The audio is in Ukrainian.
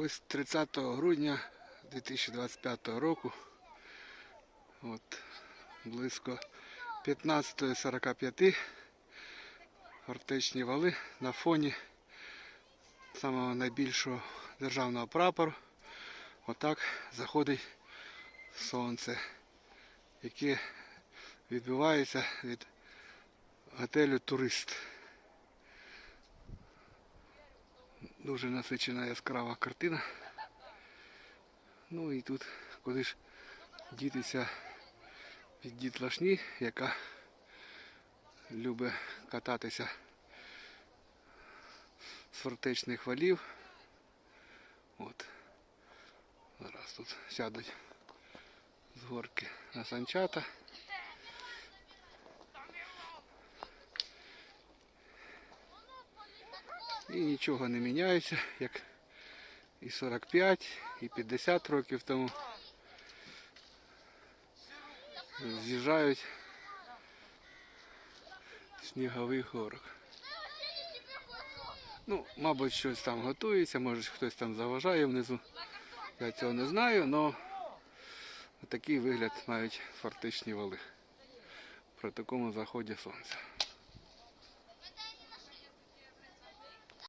Ось 30 грудня 2025 року, от близько 15.45 фортечні вали на фоні самого найбільшого державного прапору. Отак заходить сонце, яке відбивається від готелю Турист. Дуже насичена яскрава картина. Ну і тут куди ж дітися від дітлашні, яка любить кататися з фортечних валів. От. Зараз тут сядуть з горки на санчата. І нічого не міняється, як і 45, і 50 років тому. З'їжджають з снігових горок. Ну, мабуть, щось там готується, може хтось там заважає внизу. Я цього не знаю, але такий вигляд мають фортечні вали при такому заході сонця.